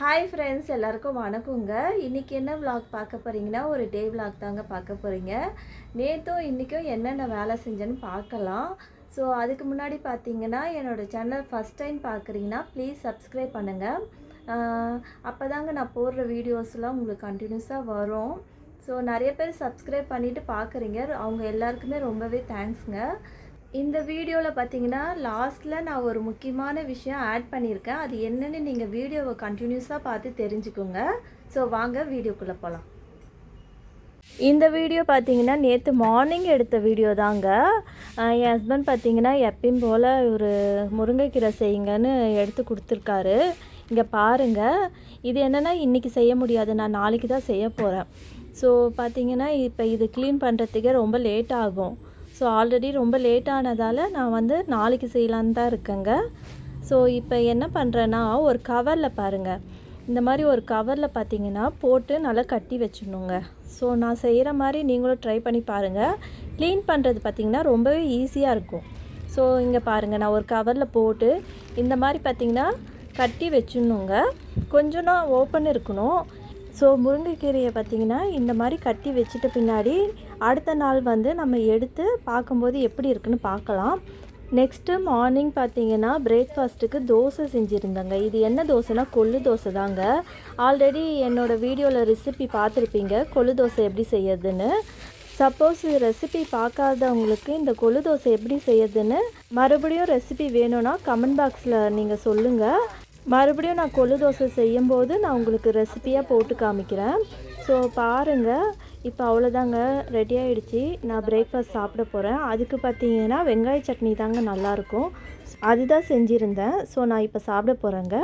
Hi friends எல்லாருக்கும் வணக்கங்க. இன்றைக்கி என்ன vlog பார்க்க போகிறீங்கன்னா ஒரு டே vlog தாங்க பார்க்க போகிறீங்க நேற்றும் இன்றைக்கும் என்னென்ன வேலை செஞ்சேன்னு பார்க்கலாம். ஸோ அதுக்கு முன்னாடி பார்த்தீங்கன்னா என்னோடய சேனல் ஃபஸ்ட் டைம் பார்க்குறீங்கன்னா ப்ளீஸ் சப்ஸ்கிரைப் பண்ணுங்கள் அப்போ தாங்க நான் போடுற வீடியோஸ்லாம் உங்களுக்கு கண்டினியூஸாக வரும். ஸோ நிறைய பேர் சப்ஸ்கிரைப் பண்ணிவிட்டு பார்க்குறீங்க. அவங்க எல்லாருக்குமே ரொம்பவே தேங்க்ஸுங்க இந்த வீடியோவில் பார்த்தீங்கன்னா லாஸ்ட்டில் நான் ஒரு முக்கியமான விஷயம் ஆட் பண்ணியிருக்கேன் அது என்னென்னு நீங்கள் வீடியோவை கண்டினியூஸாக பார்த்து தெரிஞ்சுக்கோங்க. ஸோ வாங்க வீடியோக்குள்ளே போகலாம் இந்த வீடியோ பார்த்தீங்கன்னா நேற்று மார்னிங் எடுத்த வீடியோ தாங்க. என் ஹஸ்பண்ட் பார்த்தீங்கன்னா எப்பயும் போல் ஒரு முருங்கைக்கீரை செய்யுங்கன்னு எடுத்து கொடுத்துருக்காரு. இங்கே பாருங்கள் இது என்னென்னா இன்றைக்கி செய்ய முடியாது. நான் நாளைக்கு தான் செய்ய போகிறேன் ஸோ பார்த்தீங்கன்னா இப்போ இது க்ளீன் பண்ணுறதுக்கே ரொம்ப லேட் ஆகும். ஸோ ஆல்ரெடி ரொம்ப லேட் ஆனதால் நான் வந்து நாளைக்கு செய்யலான்னு தான் இருக்கேங்க. ஸோ இப்போ என்ன பண்ணுறேன்னா ஒரு கவரில் பாருங்கள் இந்த மாதிரி ஒரு கவரில் பார்த்தீங்கன்னா போட்டு நல்லா கட்டி வச்சிடணுங்க. ஸோ நான் செய்கிற மாதிரி நீங்களும் ட்ரை பண்ணி பாருங்கள் க்ளீன் பண்ணுறது பார்த்தீங்கன்னா ரொம்பவே ஈஸியாக இருக்கும். ஸோ இங்கே பாருங்கள் நான் ஒரு கவரில் போட்டு இந்த மாதிரி பார்த்தீங்கன்னா கட்டி வச்சிடணுங்க. கொஞ்சம் நான் ஓப்பன் இருக்கணும். ஸோ முருங்கைக்கீரையை பார்த்தீங்கன்னா இந்த மாதிரி கட்டி வச்சுட்டு பின்னாடி அடுத்த நாள் வந்து நம்ம எடுத்து பார்க்கும்போது எப்படி இருக்குன்னு பார்க்கலாம். நெக்ஸ்ட்டு மார்னிங் பார்த்தீங்கன்னா பிரேக்ஃபாஸ்ட்டுக்கு தோசை செஞ்சுருந்தேங்க. இது என்ன தோசைனா கொள்ளு தோசை தாங்க. ஆல்ரெடி என்னோடய வீடியோவில் ரெசிபி பார்த்துருப்பீங்க. கொள்ளு தோசை எப்படி செய்யறதுன்னு. சப்போஸ் ரெசிபி பார்க்காதவங்களுக்கு இந்த கொள்ளு தோசை எப்படி செய்யறதுன்னு மறுபடியும் ரெசிபி வேணும்னா கமெண்ட் பாக்ஸில் நீங்கள் சொல்லுங்கள் மறுபடியும் நான் கொள்ளு தோசை செய்யும்போது நான் உங்களுக்கு ரெசிப்பியாக போட்டு காமிக்கிறேன். ஸோ பாருங்கள் இப்போ அவ்வளோதாங்க ரெடி ஆகிடுச்சி நான் பிரேக்ஃபாஸ்ட் சாப்பிட போகிறேன் அதுக்கு பார்த்தீங்கன்னா வெங்காய சட்னி தாங்க நல்லாயிருக்கும். அதுதான் செஞ்சுருந்தேன். ஸோ நான் இப்போ சாப்பிட போகிறேங்க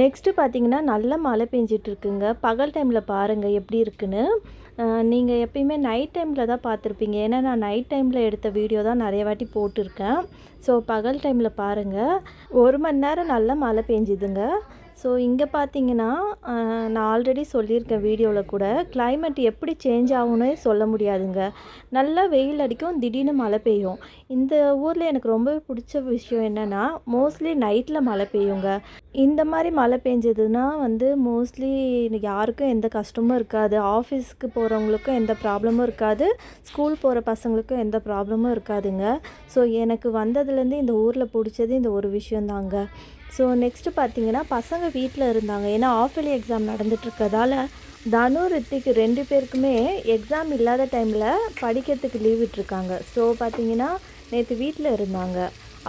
நெக்ஸ்ட்டு பார்த்தீங்கன்னா நல்ல மழை பெஞ்சிட்ருக்குங்க. பகல் டைமில் பாருங்கள் எப்படி இருக்குன்னு. நீங்கள் எப்பயுமே நைட் டைமில் தான் பார்த்துருப்பீங்க. ஏன்னா நான் நைட் டைமில் எடுத்த வீடியோ தான் நிறைய வாட்டி போட்டிருக்கேன். ஸோ பகல் டைமில் பாருங்கள் ஒரு மணி நேரம் நல்லா மழை பெஞ்சுதுங்க. ஸோ இங்கே பார்த்தீங்கன்னா நான் ஆல்ரெடி சொல்லியிருக்கேன் வீடியோவில் கூட கிளைமேட் எப்படி சேஞ்ச் ஆகும்னே சொல்ல முடியாதுங்க. நல்லா வெயில் அடிக்கும் திடீர்னு மழை பெய்யும். இந்த ஊரில் எனக்கு ரொம்பவே பிடிச்ச விஷயம் என்னென்னா மோஸ்ட்லி நைட்டில் மழை பெய்யுங்க. இந்த மாதிரி மழை பெஞ்சதுன்னா வந்து மோஸ்ட்லி யாருக்கும் எந்த கஷ்டமும் இருக்காது. ஆஃபீஸ்க்கு போகிறவங்களுக்கும் எந்த ப்ராப்ளமும் இருக்காது. ஸ்கூல் போகிற பசங்களுக்கும் எந்த ப்ராப்ளமும் இருக்காதுங்க. ஸோ எனக்கு வந்ததுலேருந்து இந்த ஊரில் பிடிச்சது இந்த ஒரு விஷயந்தாங்க ஸோ நெக்ஸ்ட்டு பார்த்தீங்கன்னா பசங்க வீட்டில் இருந்தாங்க. ஏன்னா ஆஃப் இயர்லி எக்ஸாம் நடந்துட்டுருக்கதால தனு ரித்திக்கு ரெண்டு பேருக்குமே எக்ஸாம் இல்லாத டைமில் படிக்கிறதுக்கு லீவ் விட்டுருக்காங்க. ஸோ பார்த்தீங்கன்னா நேற்று வீட்டில் இருந்தாங்க.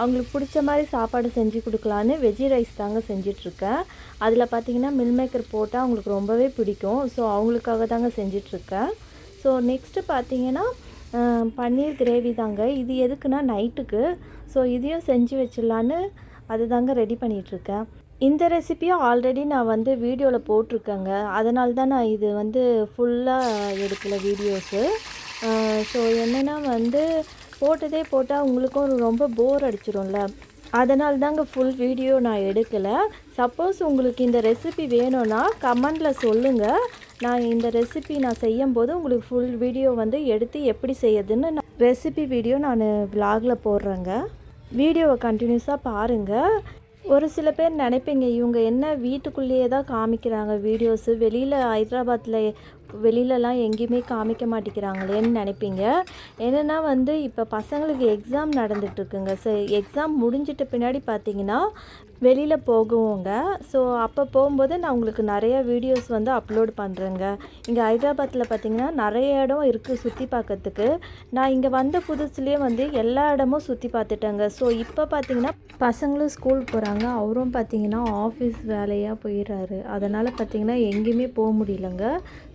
அவங்களுக்கு பிடிச்ச மாதிரி சாப்பாடு செஞ்சு கொடுக்கலான்னு வெஜ்ஜி ரைஸ் தாங்க செஞ்சிட்ருக்கேன் அதில் பார்த்தீங்கன்னா மில் மேக்கர் போட்டால் அவங்களுக்கு ரொம்பவே பிடிக்கும். ஸோ அவங்களுக்காக தாங்க செஞ்சிட்ருக்கேன் ஸோ நெக்ஸ்ட்டு பார்த்தீங்கன்னா பன்னீர் கிரேவி தாங்க. இது எதுக்குன்னா நைட்டுக்கு ஸோ இதையும் செஞ்சு வச்சிடலான்னு அது தாங்க ரெடி பண்ணிகிட்ருக்கேன் இந்த ரெசிபியும் ஆல்ரெடி நான் வந்து வீடியோவில் போட்டிருக்கேங்க. அதனால தான் நான் இது வந்து ஃபுல்லாக எடுக்கல வீடியோஸு ஸோ என்னென்னா வந்து போட்டதே போட்டால் உங்களுக்கும் ரொம்ப போர் அடிச்சிடும்ல அதனால தாங்க ஃபுல் வீடியோ நான் எடுக்கலை. சப்போஸ் உங்களுக்கு இந்த ரெசிபி வேணும்னா கமெண்டில் சொல்லுங்கள் நான் இந்த ரெசிபி நான் செய்யும் போது உங்களுக்கு ஃபுல் வீடியோ வந்து எடுத்து எப்படி செய்யுதுன்னு நான் ரெசிபி வீடியோ நான் விலாகில் போடுறேங்க. வீடியோவை கண்டினியூஸாக பாருங்கள் ஒரு சில பேர் நினைப்பீங்க இவங்க என்ன வீட்டுக்குள்ளேயே தான் காமிக்கிறாங்க வீடியோஸு வெளியில் ஹைதராபாத்தில் வெளியிலலாம் எங்கேயுமே காமிக்க மாட்டேங்கிறாங்களேன்னு நினைப்பீங்க. என்னென்னா வந்து இப்போ பசங்களுக்கு எக்ஸாம் நடந்துகிட்ருக்குங்க ஸோ எக்ஸாம் முடிஞ்சிட்ட பின்னாடி பார்த்தீங்கன்னா வெளியில் போகுவோங்க. ஸோ அப்போ போகும்போது நான் உங்களுக்கு நிறைய வீடியோஸ் வந்து அப்லோட் பண்ணுறேங்க இங்கே ஹைதராபாத்தில் பார்த்தீங்கன்னா நிறைய இடம் இருக்குது சுற்றி பார்க்கறதுக்கு நான் இங்கே வந்த புதுசுலேயே வந்து எல்லா இடமும் சுற்றி பார்த்துட்டேங்க ஸோ இப்போ பார்த்தீங்கன்னா பசங்களும் ஸ்கூல் போகிறாங்க அவரும் பார்த்தீங்கன்னா ஆஃபீஸ் வேலையாக போயிடுறாரு அதனால் பார்த்தீங்கன்னா எங்கேயுமே போக முடியலங்க.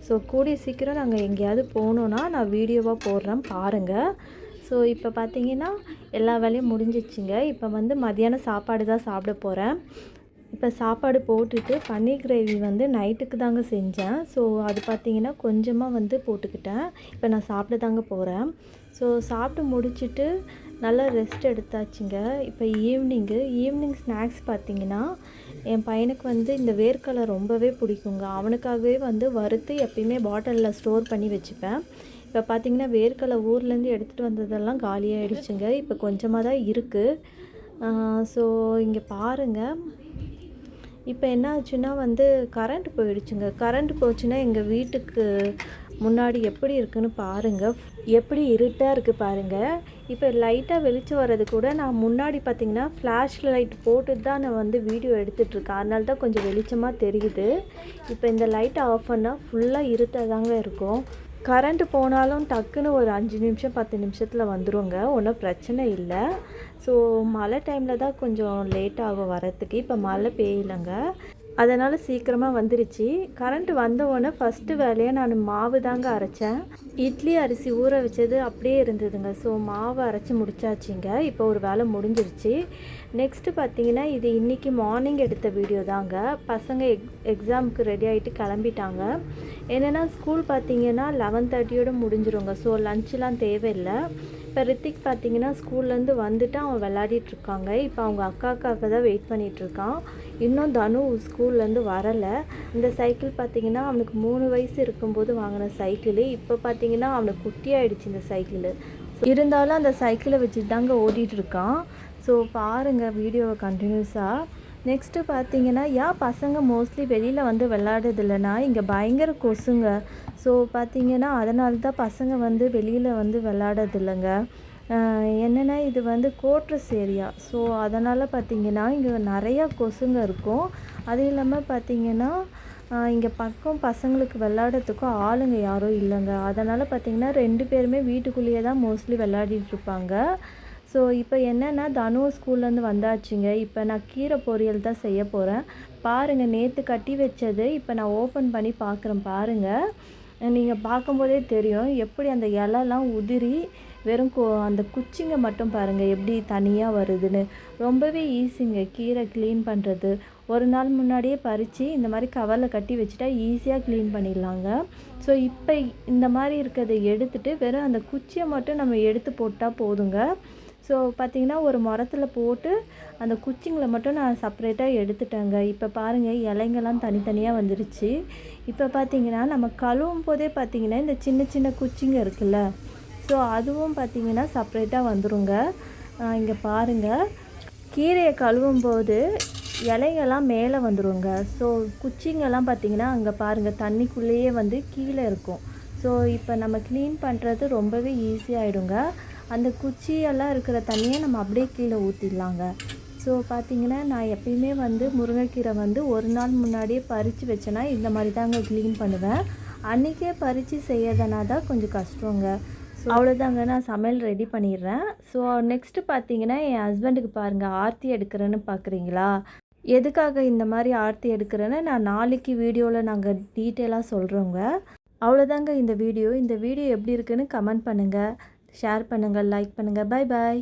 ஸோ கூடிய சீக்கிரம் நாங்கள் எங்கேயாவது போகணுன்னா நான் வீடியோவாக போடுறேன் பாருங்கள் ஸோ இப்போ பார்த்தீங்கன்னா எல்லா வேலையும் முடிஞ்சிச்சுங்க. இப்போ வந்து மதியானம் சாப்பாடு தான் சாப்பிட போகிறேன் இப்போ சாப்பாடு போட்டுட்டு பன்னீர் கிரேவி வந்து நைட்டுக்கு தாங்க செஞ்சேன். ஸோ அது பார்த்தீங்கன்னா கொஞ்சமாக வந்து போட்டுக்கிட்டேன். இப்போ நான் சாப்பிட தாங்க போகிறேன் ஸோ சாப்பிட்டு முடிச்சுட்டு நல்லா ரெஸ்ட் எடுத்தாச்சுங்க. இப்போ ஈவினிங்கு ஈவினிங் ஸ்நாக்ஸ் பார்த்தீங்கன்னா என் பையனுக்கு வந்து இந்த வேர்க்கலை ரொம்பவே பிடிக்குங்க. அவனுக்காகவே வந்து வறுத்து எப்பயுமே பாட்டிலில் ஸ்டோர் பண்ணி வச்சுப்பேன். இப்போ பார்த்தீங்கன்னா வேர்க்கலை ஊர்லேருந்து எடுத்துகிட்டு வந்ததெல்லாம் காலியாகிடுச்சுங்க இப்போ கொஞ்சமாக தான் இருக்குது ஸோ இங்கே பாருங்கள் இப்போ என்ன ஆச்சுன்னா வந்து கரண்ட் போயிடுச்சுங்க. கரண்ட் போச்சுன்னா எங்கள் வீட்டுக்கு முன்னாடி எப்படி இருக்குன்னு பாருங்கள் எப்படி இருட்டாக இருக்குது பாருங்கள் இப்போ லைட்டாக வெளிச்சம் வர்றது கூட நான் முன்னாடி பார்த்தீங்கன்னா ஃப்ளாஷ் லைட் போட்டு தான் நான் வந்து வீடியோ எடுத்துகிட்ருக்கேன் அதனால தான் கொஞ்சம் வெளிச்சமாக தெரியுது. இப்போ இந்த லைட்டை ஆஃப் பண்ணால் ஃபுல்லாக இருட்டாக தாங்க இருக்கும். கரண்ட் போனாலும் டக்குன்னு ஒரு அஞ்சு நிமிஷம் பத்து நிமிஷத்தில் வந்துருங்க. ஒன்றும் பிரச்சனை இல்லை. ஸோ மழை டைமில் தான் கொஞ்சம் லேட் ஆகும் வரத்துக்கு இப்போ மழை பெய்யலைங்க. அதனால் சீக்கிரமாக வந்துருச்சு. கரண்ட் வந்தவுடனே ஃபஸ்ட்டு வேலையை நான் மாவு தாங்க அரைச்சேன். இட்லி அரிசி ஊற வச்சது அப்படியே இருந்ததுங்க. ஸோ மாவு அரைச்சி முடிச்சாச்சுங்க. இப்போ ஒரு வேலை முடிஞ்சிருச்சு. நெக்ஸ்ட்டு பார்த்தீங்கன்னா இது இன்றைக்கி மார்னிங் எடுத்த வீடியோ தாங்க. பசங்க எக் எக்ஸாமுக்கு ரெடி ஆகிட்டு கிளம்பிட்டாங்க. என்னென்னா ஸ்கூல் பார்த்தீங்கன்னா லெவன் தேர்ட்டியோடு முடிஞ்சிருங்க. ஸோ லஞ்செலாம் தேவையில்லை. இப்போ ரித்திக் பார்த்தீங்கன்னா ஸ்கூல்லேருந்து வந்துட்டு அவன் விளையாடிட்டு இருக்காங்க இப்போ அவங்க அக்காக்காக தான் வெயிட் பண்ணிட்டு இருக்கான் இன்னும் தனு ஸ்கூல்லேருந்து வரலை. இந்த சைக்கிள் பார்த்தீங்கன்னா அவனுக்கு மூணு வயசு இருக்கும்போது வாங்கின சைக்கிள் இப்போ பார்த்தீங்கன்னா அவனுக்கு குட்டியாயிடுச்சு இந்த சைக்கிள் இருந்தாலும் அந்த சைக்கிளை வச்சுட்டு தாங்க ஓடிட்டுருக்கான். ஸோ பாருங்கள் வீடியோவை கண்டினியூஸாக நெக்ஸ்ட்டு பார்த்தீங்கன்னா ஏன் பசங்க மோஸ்ட்லி வெளியில் வந்து விளையாடுறது இங்கே பயங்கர கொசுங்க. ஸோ பார்த்தீங்கன்னா அதனால தான் பசங்க வந்து வெளியில் வந்து விளாடுறதில்லைங்க என்னென்னா இது வந்து கோட்ரஸ் ஏரியா. ஸோ அதனால் பார்த்தீங்கன்னா இங்கே நிறையா கொசுங்க இருக்கும். அது இல்லாமல் பார்த்திங்கன்னா இங்கே பக்கம் பசங்களுக்கு விளாடுறதுக்கும் ஆளுங்க யாரும் இல்லைங்க. அதனால் பார்த்தீங்கன்னா ரெண்டு பேருமே வீட்டுக்குள்ளேயே தான் மோஸ்ட்லி விளையாடிட்டு இருப்பாங்க. ஸோ இப்போ என்னென்னா தனு ஸ்கூல்லேருந்து வந்தாச்சுங்க. இப்போ நான் கீரை பொரியல் தான் செய்ய போகிறேன் பாருங்கள் நேற்று கட்டி வச்சது. இப்போ நான் ஓப்பன் பண்ணி பார்க்குறேன் பாருங்கள் நீங்கள் பார்க்கும்போதே தெரியும். எப்படி அந்த இலைலாம் உதிரி வெறும் கோ அந்த குச்சிங்க மட்டும் பாருங்கள் எப்படி தனியாக வருதுன்னு. ரொம்பவே ஈஸிங்க கீரை க்ளீன் பண்ணுறது ஒரு நாள் முன்னாடியே பறித்து இந்த மாதிரி கவரில் கட்டி வச்சுட்டா ஈஸியாக க்ளீன் பண்ணிடலாங்க. ஸோ இப்போ இந்த மாதிரி இருக்கிறத எடுத்துகிட்டு வெறும் அந்த குச்சியை மட்டும் நம்ம எடுத்து போட்டால் போதுங்க. ஸோ பார்த்திங்கன்னா ஒரு மரத்தில் போட்டு அந்த குச்சிங்களை மட்டும் நான் செப்பரேட்டாக எடுத்துட்டேங்க. இப்போ பாருங்கள் இலைங்கெல்லாம் தனித்தனியாக வந்துருச்சு. இப்போ பார்த்திங்கன்னா நம்ம கழுவும் போதே பார்த்திங்கன்னா இந்த சின்ன சின்ன குச்சிங்க இருக்குல்ல. ஸோ அதுவும் பார்த்திங்கன்னா செப்பரேட்டாக வந்துருங்க. இங்கே பாருங்கள் கீரையை கழுவும் போது இலைங்கெல்லாம் மேலே வந்துருங்க. ஸோ குச்சிங்கெல்லாம் பார்த்திங்கன்னா அங்கே பாருங்கள் தண்ணிக்குள்ளேயே வந்து கீழே இருக்கும். ஸோ இப்போ நம்ம க்ளீன் பண்ணுறது ரொம்பவே ஈஸியாகிடுங்க அந்த குச்சியெல்லாம் இருக்கிற தண்ணியை நம்ம அப்படியே கீழே ஊற்றிடலாங்க ஸோ பார்த்திங்கன்னா நான் எப்பயுமே வந்து முருங்கைக்கீரை வந்து ஒரு நாள் முன்னாடியே பறித்து வச்சேன்னா இந்த மாதிரி தாங்க க்ளீன் பண்ணுவேன். அன்றைக்கே பறித்து செய்யறதுனா தான் கொஞ்சம் கஷ்டங்க. ஸோ அவ்வளோதாங்க நான் சமையல் ரெடி பண்ணிடுறேன். ஸோ நெக்ஸ்ட்டு பார்த்தீங்கன்னா என் ஹஸ்பண்டுக்கு பாருங்கள் ஆர்த்தி எடுக்கிறேன்னு பார்க்குறீங்களா எதுக்காக இந்த மாதிரி ஆர்த்தி எடுக்கிறேன்னு நான் நாளைக்கு வீடியோவில் நாங்கள் டீட்டெயிலாக சொல்கிறோங்க அவ்வளோதாங்க இந்த வீடியோ இந்த வீடியோ எப்படி இருக்குன்னு கமெண்ட் பண்ணுங்கள் ஷேர் பண்ணுங்கள் லைக் பண்ணுங்கள். பாய் பாய்